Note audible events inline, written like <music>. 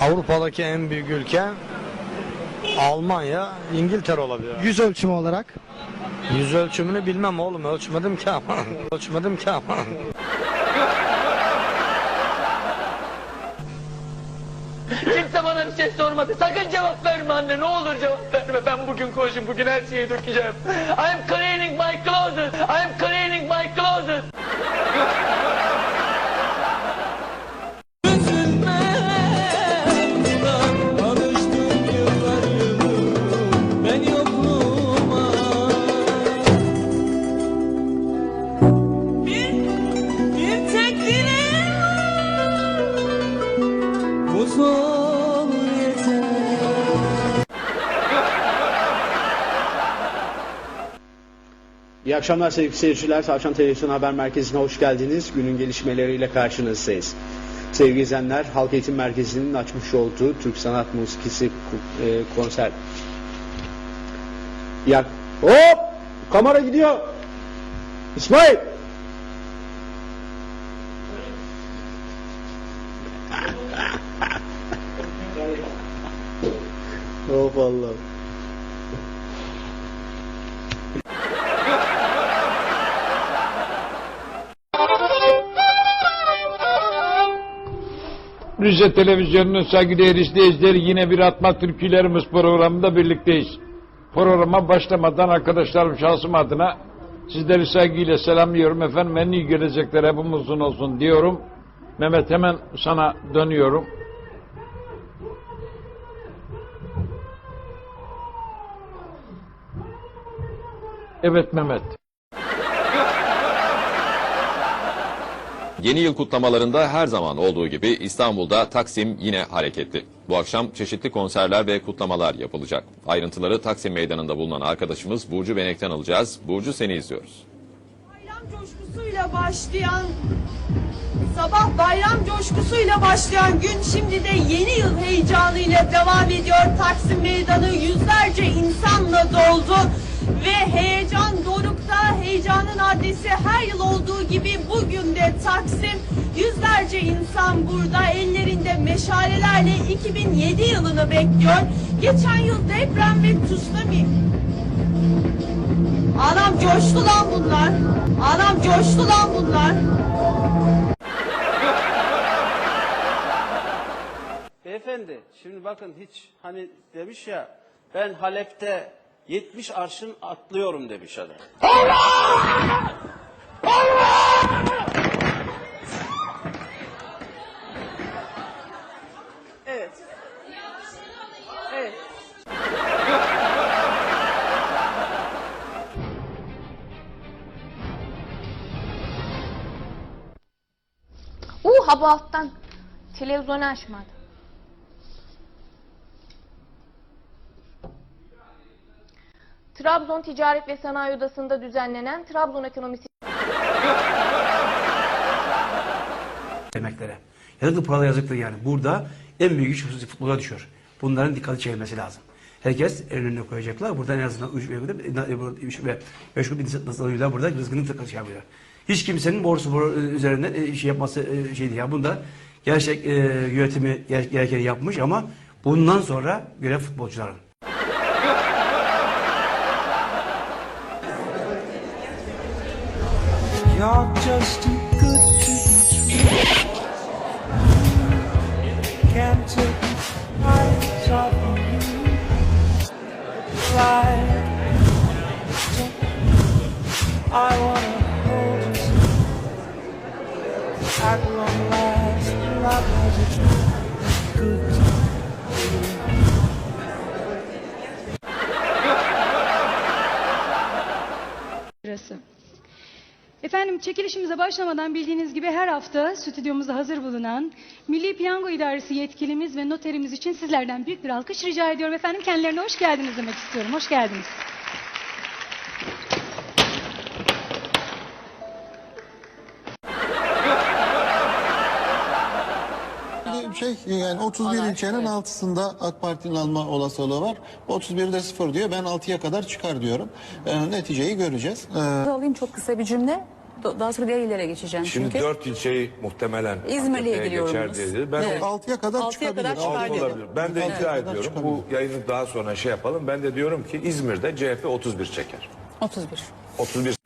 Avrupa'daki en büyük ülke Almanya, İngiltere olabilir. Yüz ölçümü olarak. Yüz ölçümünü bilmem oğlum ölçmedim ki ama. <laughs> ölçmedim ki ama. Kimse bana bir şey sormadı. Sakın cevap verme anne. Ne olur cevap verme. Ben bugün koşum. Bugün her şeyi dökeceğim. I'm cleaning my closet. I'm cleaning my closet. İyi akşamlar sevgili seyirciler. Tavşan Televizyon Haber Merkezi'ne hoş geldiniz. Günün gelişmeleriyle karşınızdayız. Sevgili izleyenler, Halk Eğitim Merkezi'nin açmış olduğu Türk Sanat Musikisi ku- e, konser. Ya hop! Kamera gidiyor. İsmail! <laughs> Hop Allah. Rize Televizyonu'nun saygıdeğer izleyicileri yine bir Atma Türkülerimiz programında birlikteyiz. Programa başlamadan arkadaşlarım şahsım adına sizleri saygıyla selamlıyorum. Efendim en iyi gelecekler hepimizin olsun diyorum. Mehmet hemen sana dönüyorum. Evet Mehmet. Yeni yıl kutlamalarında her zaman olduğu gibi İstanbul'da Taksim yine hareketli. Bu akşam çeşitli konserler ve kutlamalar yapılacak. Ayrıntıları Taksim Meydanı'nda bulunan arkadaşımız Burcu Benek'ten alacağız. Burcu seni izliyoruz. Bayram coşkusuyla başlayan Sabah bayram coşkusuyla başlayan gün şimdi de yeni yıl heyecanıyla devam ediyor. Taksim Meydanı yüzlerce insanla doldu ve heyecan dorukta, heyecanın adresi her yıl olduğu gibi bugün de Taksim yüzlerce insan burada ellerinde meşalelerle 2007 yılını bekliyor. Geçen yıl deprem ve tsunami Anam coştu lan bunlar. Anam coştu lan bunlar. Beyefendi şimdi bakın hiç hani demiş ya ben Halep'te 70 arşın atlıyorum demiş adam. Evet. Evet. Uh ha bu alttan televizyonu açmadı. Trabzon Ticaret ve Sanayi Odası'nda düzenlenen Trabzon Ekonomisi emeklere. Yazıklı paralar yazıktır yani. Burada en büyük iş futbola düşüyor. Bunların dikkati çekilmesi lazım. Herkes önüne koyacaklar. Burada en azından üç ve üç ve beş gün nasıl burada rızkını yapıyor. Hiç kimsenin borsu bor- üzerinden e, şey yapması e, şey değil. Ya bunda gerçek e, yönetimi ger- gerekeni yapmış ama bundan sonra görev futbolcuların. You're just too good to be true. Can't take my eyes off of you. Fly. I wanna hold you. At long last, love has it Efendim çekilişimize başlamadan bildiğiniz gibi her hafta stüdyomuzda hazır bulunan Milli Piyango İdaresi yetkilimiz ve noterimiz için sizlerden büyük bir alkış rica ediyorum. Efendim kendilerine hoş geldiniz demek istiyorum. Hoş geldiniz. Şey yani 31 ilçenin altısında AK Parti'nin alma olasılığı var. 31'de sıfır diyor. Ben 6'ya kadar çıkar diyorum. Ee, neticeyi göreceğiz. Ee, alayım çok kısa bir cümle. Daha sonra diğer illere geçeceğim Şimdi çünkü. dört ilçeyi muhtemelen AKP'ye ilgili geçer dedi. Ben Evet. 6'ya kadar Altıya çıkabilir. kadar çıkar dedi. olabilir. Ben de Altıya iddia ediyorum. çıkabilir. Bu yayını daha sonra şey yapalım. Ben de diyorum ki İzmir'de CHP 31 çeker. 31. 31